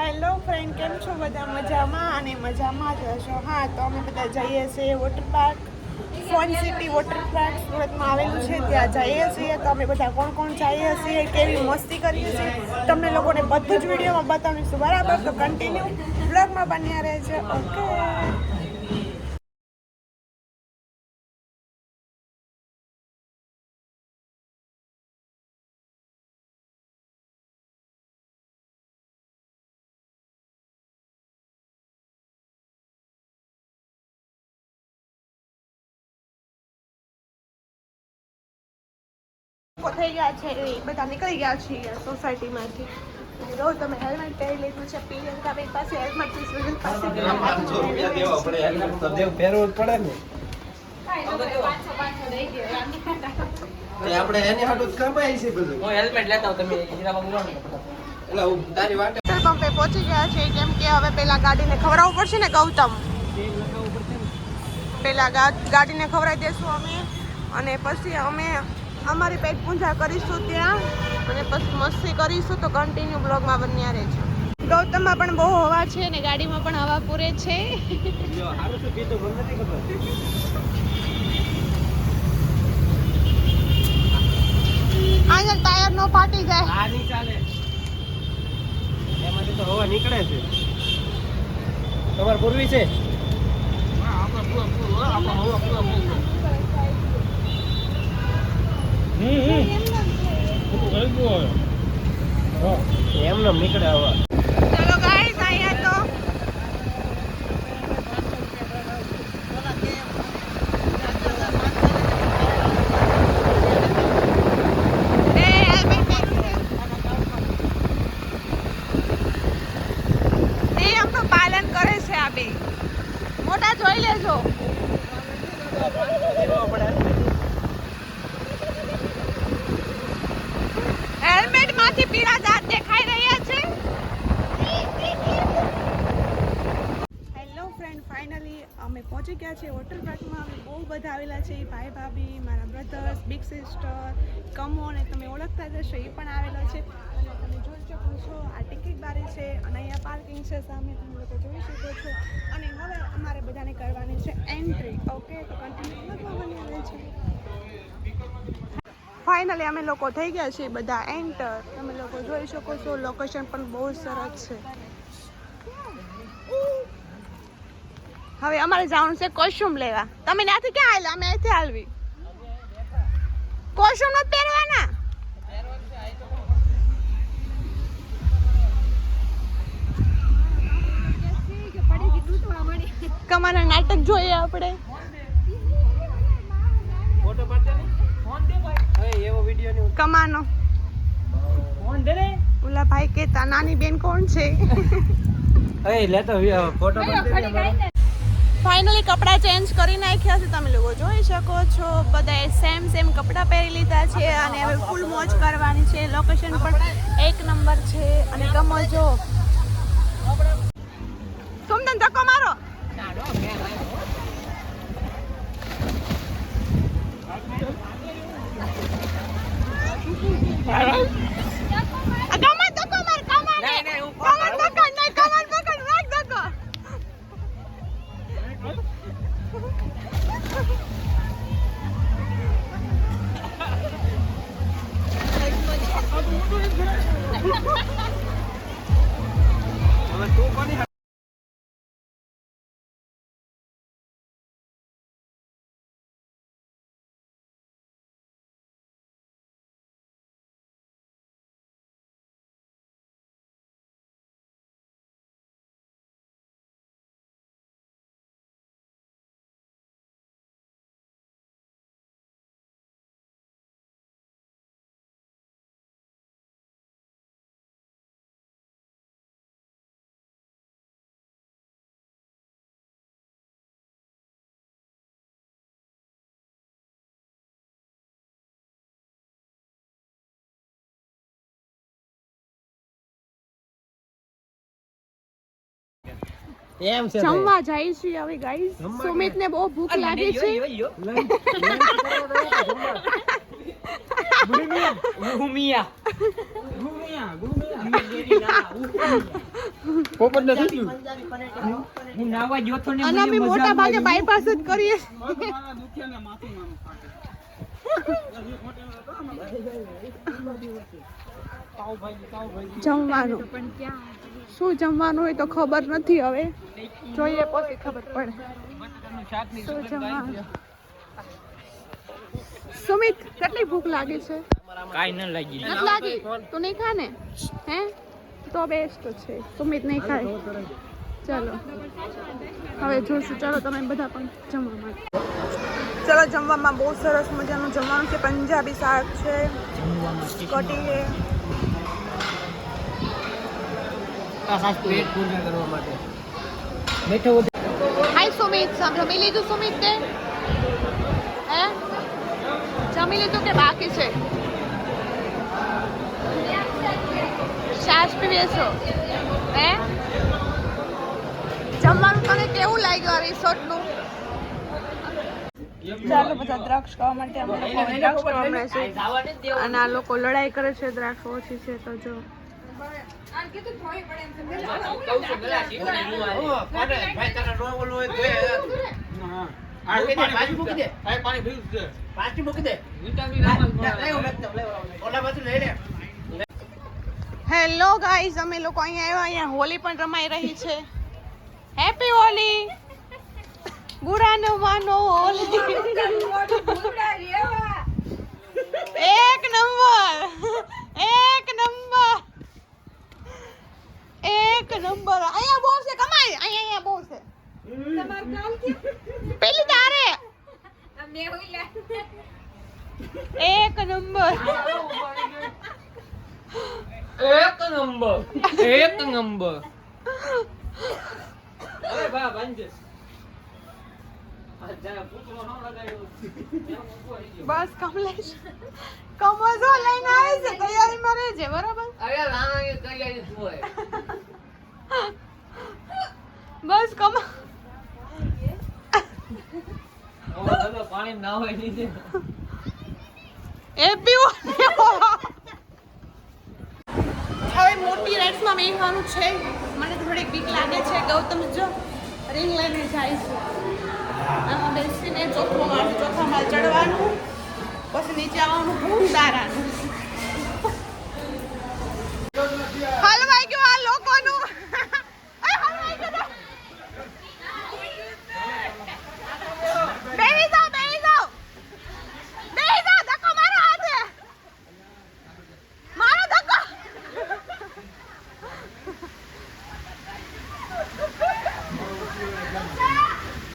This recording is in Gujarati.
હેલો ફ્રેન્ડ કેમ છો બધા? મજામાં અને મજામાં જ હશો. હા, તો અમે બધા જઈએ છીએ water park fun city water park સુરતમાં આવેલું છે. ત્યાં જઈએ છીએ. તો અમે બધા કોણ કોણ જઈએ છીએ, કેવી મસ્તી કરીએ છીએ, તમને લોકોને બધું જ વિડીયોમાં બતાવીશું. બરાબર? તો કન્ટિન્યુ બ્લોગમાં બન્યા રહેજો. ઓકે થઈ ગયા છે એ બધા નીકળી ગયા છીએ સોસાયટીમાંથી. જો તમે હેલ્મેટ પહેરી લીધું છે પ્રિયંકા બેન પાસે હેલ્મેટ છે પાસે પહેરવું પડે ને. આપણે એની હાટું કમાઈ છે બધું. હું હેલ્મેટ લેતા તમે હીરાબાગ લો ને. એટલે હું તારી વાટે પેટ્રોલ પંપે પહોંચી ગયા છે કેમ કે હવે પેલા ગાડીને ખવડાવવું પડશે ને ગૌતમ? પેલા ગાડીને ખવડાવી દેશું અમે. અને પછી અમે અમારી પેટ પૂજા કરીશું ત્યાં અને પછી મસ્તી કરીશું તો કન્ટિન્યુ બ્લોગમાં બન્યા રહેજો. ગૌતમમાં પણ બહુ હવા છે અને ગાડીમાં પણ હવા પૂરે છે. અહીંયા ટાયર નો ફાટી જાય. આ નહીં ચાલે. એમાંથી તો હવા નીકળે છે. તમારે પૂર્વી છે? એમને નીકળે હવા ચલો ગાઈસ અહીંયા તો મોટા જોઈ લેજો હેલ્મેટમાંથી પીળા દાંત દેખાઈ રહ્યા છે. હેલો ફ્રેન્ડ ફાઇનલી અમે પહોંચી ગયા છે વોટર પાર્કમાં. અમે બહુ બધા આવેલા છે. ભાઈ ભાભી, મારા બ્રધર્સ બિગ સિસ્ટર કમો અને તમે ઓળખતા જ હશો, એ પણ આવેલો છે. અને તમે જોઈ શકો છો, આ ટિકિટ બારી છે અને અહીંયા પાર્કિંગ છે. સામે તમે લોકો જોઈ શકો છો. અને હવે અમારે બધાને કરવાની છે એન્ટ્રી ઓકે તો કન્ટિન્યુ બની આવે છે ફાઇનલી અમે લોકો થઈ ગયા છીએ બધા. એન્ટર તમે લોકો જોઈ શકો છો લોકેશન પણ બહુ સરસ છે. હવે અમારે જવાનું છે કોશ્યુમ લેવા. તમે ત્યાંથી ક્યાં આવેલા? અમે અહીંથી હાલવી કોશ્યુમ નો પહેરવાના? કમાના નાટક જોઈએ આપણે. ફોટો પાડતે કમાનો. ફોન દે રે ઓલા ભાઈ કેતા નાની બેન કોણ છે? ફાઇનલી કપડાં ચેન્જ કરી નાખ્યા છે. તમે લોકો જોઈ શકો છો. બધાએ સેમ સેમ કપડાં પહેરી લીધા છે અને હવે ફૂલ મોજ કરવાની છે. લોકેશન પણ એક નંબર છે. અને ગમો જો. સુમદન ધક્કો મારો આ એમ છે જમવા જાય છે હવે ગાઈસ સુમિત ને બહુ ભૂખ લાગી છે. મોટા ભાગે બાયપાસ જ કરીએ જમવાનું. શું જમવાનું હોય તો ખબર નથી હવે. જોઈએ પછી ખબર પડે. શું જમવાનું? સુમિત કેટલી ભૂખ લાગે છે? કાઈ ન લાગી. ન લાગી? તું નહીં ખા ને? હે? તો બેસ્ટ છે. સુમિત નહીં ખાય. ચાલો. હવે જોશું. ચાલો તમે બધા પણ જમવા માટે. ચાલો જમવામાં બહુ સરસ મજાનું જમવાનું છે. પંજાબી શાક છે. કઢી છે. પેટ પૂર્ણ કરવા માટે. મીઠો હાય સુમિત જમી લીધું સુમિત તે? હે? જમી લીધું કે બાકી છે? છાશ પીવે છો જમવાનું તને કેવું લાગ્યું આ રિસોર્ટનું? ચાલો, બધા દ્રાક્ષ ખાવા માટે દ્રાક્ષ ખાવા છે. અને આ લોકો લડાઈ કરે છે, દ્રાક્ષ ઓછી છે, તો જો. હેલો ગાઈઝ અમે લોકો અહીંયા આવ્યા અહીંયા હોલી પણ રમાઈ રહી છે. હેપી હોલી બુરા ન માનો હોલી. એક નંબર. એક નંબર એક નંબર. અહીંયા બહુ છે કમાઈ. અહીંયા અહીંયા બહુ છે. પેલી તારે. એક નંબર. એક નંબર. એક નંબર. અરે બા બંજસ બસ કમલેશ કમોઝો લઈને આવે છે તૈયારીમાં રહેજે બરાબર? બસ કમ. પાણી ના હોય નીચે હેપી હવે મોટી રાઇડ્સમાં બેસવાનું છે. મને થોડીક બીક લાગે છે. ગૌતમ, જો રિંગ લઈને જાય છે. બેસીને ચોથો માળ ચોથા માળ ચડવાનું, પછી નીચે આવવાનું ખૂબ સારાનું